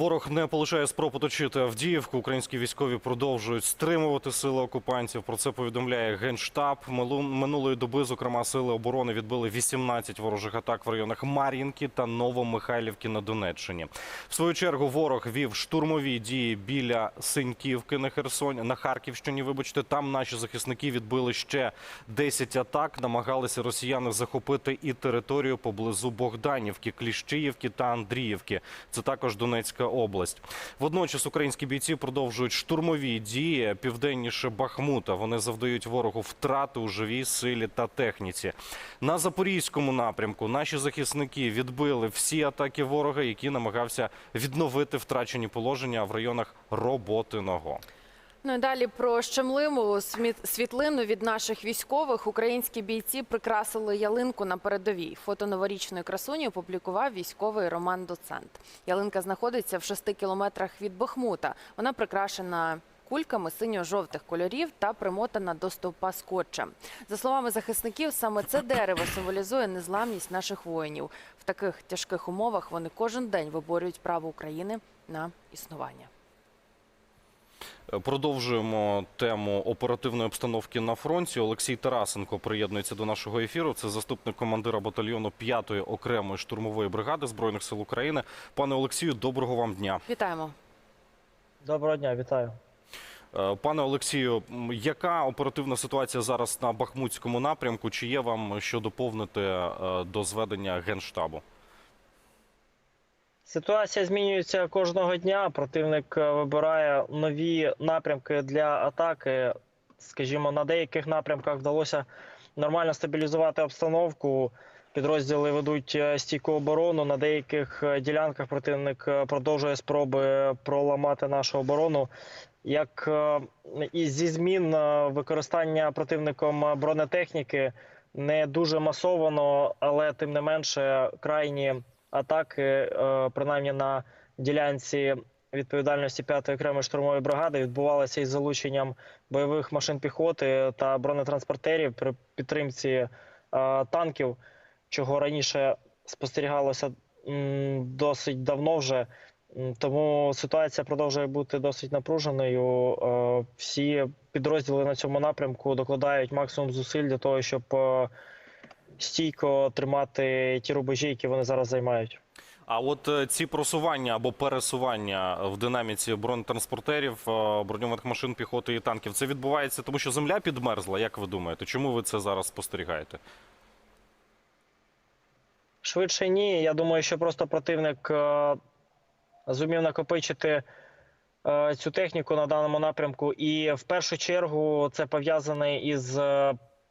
Ворог не полишає спроб оточити Авдіївку. Українські військові продовжують стримувати сили окупантів. Про це повідомляє генштаб. Минулої доби, зокрема, сили оборони відбили 18 ворожих атак в районах Мар'їнки та Новомихайлівки на Донеччині. В свою чергу ворог вів штурмові дії біля Синьківки на Херсоні на Харківщині. Вибачте, там наші захисники відбили ще 10 атак. Намагалися росіяни захопити і територію поблизу Богданівки, Кліщіївки та Андріївки. Це також Донецька область. Водночас українські бійці продовжують штурмові дії південніше Бахмута. Вони завдають ворогу втрати у живій силі та техніці. На запорізькому напрямку наші захисники відбили всі атаки ворога, які намагався відновити втрачені положення в районах Роботиного. Ну і далі про щемливу світлину від наших військових. Українські бійці прикрасили ялинку на передовій. Фото новорічної красуні опублікував військовий Роман Доцент. Ялинка знаходиться в шести кілометрах від Бахмута. Вона прикрашена кульками синьо-жовтих кольорів та примотана до стовпа скотчем. За словами захисників, саме це дерево символізує незламність наших воїнів. В таких тяжких умовах вони кожен день виборюють право України на існування. Продовжуємо тему оперативної обстановки на фронті. Олексій Тарасенко приєднується до нашого ефіру. Це заступник командира батальйону 5-ї окремої штурмової бригади збройних сил України. Пане Олексію, доброго вам дня. Вітаємо. Доброго дня, вітаю. Е, Пане Олексію, яка оперативна ситуація зараз на Бахмутському напрямку? Чи є вам що доповнити е, до зведення генштабу? Ситуація змінюється кожного дня. Противник е, вибирає нові напрямки для атаки. Скажімо, на деяких напрямках вдалося нормально стабілізувати обстановку. Підрозділи ведуть е, стійку оборону. На деяких е, ділянках противник продовжує спроби проламати нашу оборону. Як і зі змін використання противником бронетехніки не дуже масовано, але тим не менше крайні атаки, е, принаймні на ділянці відповідальності 5-ї окремої штурмової бригади, відбувалися із залученням бойових машин піхоти та бронетранспортерів при підтримці е, танків, чого раніше спостерігалося досить давно вже. Тому ситуація продовжує бути досить напруженою. Е, Всі підрозділи на цьому напрямку докладають максимум зусиль для того, щоб е, стійко тримати ті рубежі, які вони зараз займають. А от е, ці просування або пересування в динаміці бронетранспортерів, е, броньованих машин, піхоти і танків, це відбувається, тому що земля підмерзла. Як ви думаєте? Чому ви це зараз спостерігаєте? Швидше ні. Я думаю, що просто противник е, зумів накопичити цю техніку на даному напрямку. І в першу чергу це пов'язане із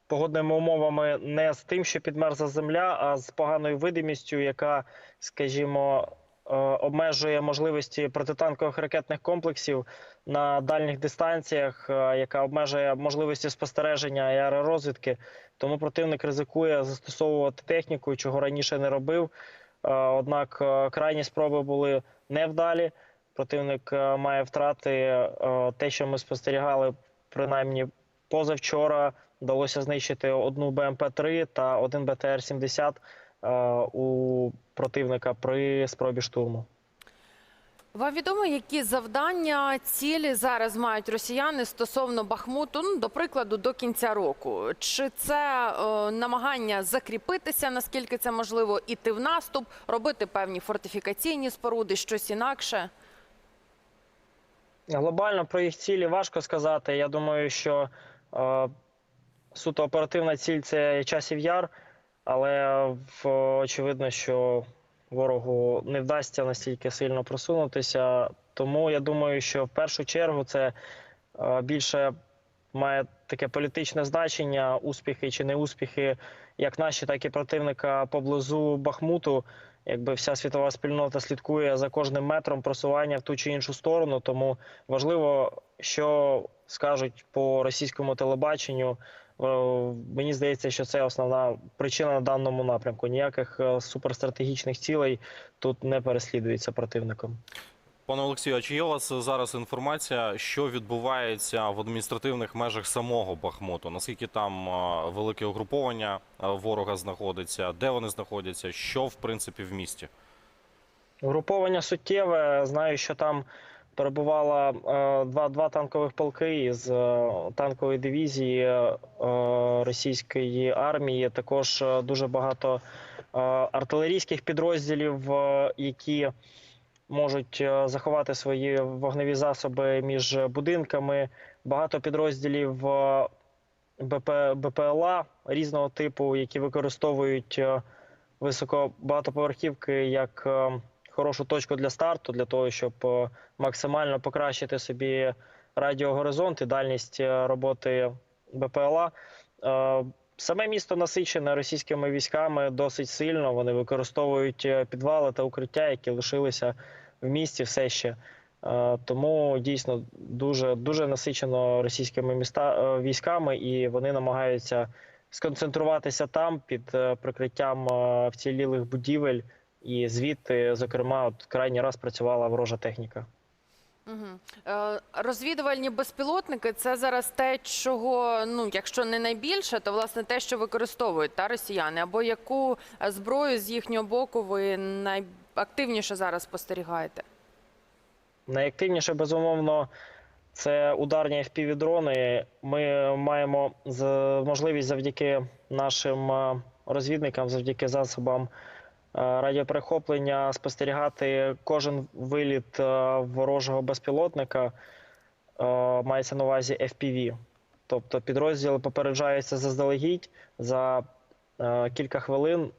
погодними умовами не з тим, що підмерзла земля, а з поганою видимістю, яка, скажімо, е, обмежує можливості протитанкових ракетних комплексів на дальніх дистанціях, е, яка обмежує можливості спостереження і аеророзвідки. Тому противник ризикує застосовувати техніку, чого раніше не робив. Е, Однак крайні спроби були невдалі. Противник має втрати. Те, що ми спостерігали, принаймні позавчора, вдалося знищити одну БМП-3 та один БТР-70 е, у противника при спробі штурму. Вам відомо, які завдання, цілі зараз мають росіяни стосовно Бахмуту, ну, до прикладу, до кінця року? Чи це е, намагання закріпитися, наскільки це можливо, іти в наступ, робити певні фортифікаційні споруди, щось інакше? Глобально про їх цілі важко сказати. Я думаю, що е, суто оперативна ціль це часів яр, але в, очевидно, що ворогу не вдасться настільки сильно просунутися. Тому я думаю, що в першу чергу це е, більше має таке політичне значення, успіхи чи неуспіхи, як наші, так і противника поблизу Бахмуту. Якби вся світова спільнота слідкує за кожним метром просування в ту чи іншу сторону, тому важливо, що скажуть по російському телебаченню. Е, Мені здається, що це основна причина на даному напрямку. Ніяких е, суперстратегічних цілей тут не переслідується противником. Пане Олексію, а чи є у вас зараз інформація, що відбувається в адміністративних межах самого Бахмуту? Наскільки там е, велике угруповання ворога знаходиться, де вони знаходяться, що в принципі в місті? Угруповання суттєве. Знаю, що там перебувало е, два, два танкових полки із е, танкової дивізії е, російської армії. Також дуже багато артилерійських підрозділів, які можуть заховати свої вогневі засоби між будинками. Багато підрозділів БП, БПЛА різного типу, які використовують високо багатоповерхівки як хорошу точку для старту, для того, щоб е, максимально покращити собі радіогоризонт і дальність е, роботи БПЛА. Е, Саме місто насичене російськими військами досить сильно. Вони використовують підвали та укриття, які лишилися в місті все ще. Тому дійсно дуже дуже насичено російськими міста військами, і вони намагаються сконцентруватися там під прикриттям вцілілих будівель. І звідти, зокрема, от крайній раз працювала ворожа техніка. Угу. Розвідувальні безпілотники це зараз те, чого, ну, якщо не найбільше, то власне те, що використовують та росіяни, або яку зброю з їхнього боку ви найактивніше зараз спостерігаєте? Найактивніше, безумовно, це ударні FPV-дрони. Ми маємо можливість завдяки нашим е, розвідникам, завдяки засобам е, радіоперехоплення спостерігати кожен виліт е, ворожого безпілотника. Е, Мається на увазі FPV. Тобто підрозділи попереджаються заздалегідь за кілька хвилин,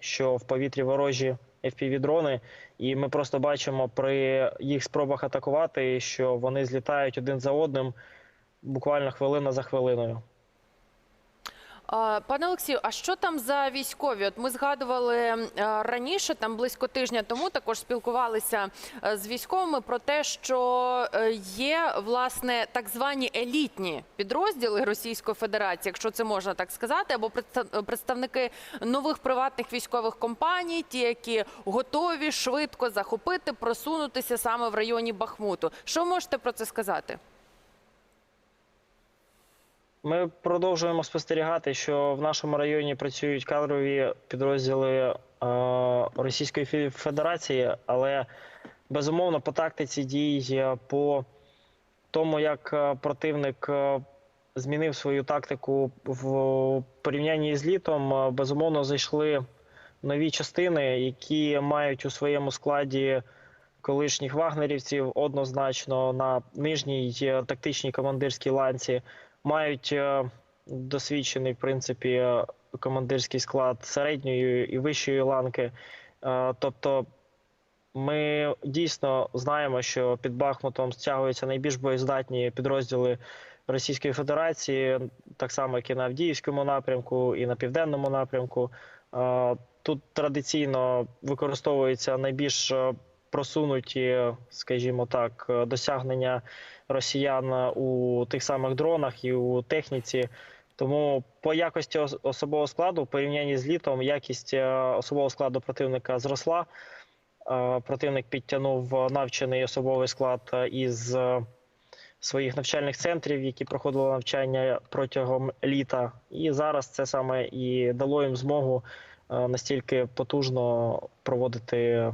що в повітрі ворожі FPV-дрони, і ми просто бачимо при їх спробах атакувати, що вони злітають один за одним буквально хвилина за хвилиною. Пане Олексію, а що там за військові? От ми згадували е, раніше, там близько тижня тому, також спілкувалися е, з військовими про те, що е, є власне так звані елітні підрозділи Російської Федерації, якщо це можна так сказати, або представ- представники нових приватних військових компаній, ті, які готові швидко захопити, просунутися саме в районі Бахмуту. Що можете про це сказати? Ми продовжуємо спостерігати, що в нашому районі працюють кадрові підрозділи е, Російської Фе- Федерації, але безумовно по тактиці дій, е, по тому, як е, противник е, змінив свою тактику в порівнянні з літом, безумовно зайшли нові частини, які мають у своєму складі колишніх вагнерівців однозначно на нижній тактичній командирській ланці мають е, досвідчений, в принципі, е, командирський склад середньої і вищої ланки. Е, Тобто ми дійсно знаємо, що під Бахмутом стягуються найбільш боєздатні підрозділи Російської Федерації, так само, як і на Авдіївському напрямку, і на південному напрямку. Тут традиційно використовуються найбільш просунуті, скажімо так, досягнення росіян у тих самих дронах і у техніці. Тому по якості особового складу, в порівнянні з літом, якість е, особового складу противника зросла. Е, Противник підтягнув навчений особовий склад е, із своїх навчальних центрів, які проходили навчання протягом літа. І зараз це саме і дало їм змогу настільки потужно проводити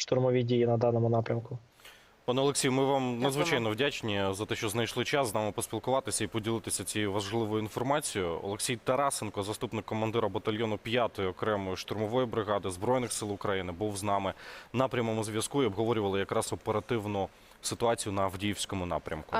штурмові дії на даному напрямку. Пане Олексію, ми вам надзвичайно вдячні за те, що знайшли час з нами поспілкуватися і поділитися цією важливою інформацією. Олексій Тарасенко, заступник командира батальйону 5-ї окремої штурмової бригади збройних сил України, був з нами на прямому зв'язку і обговорювали якраз оперативну ситуацію на Авдіївському напрямку.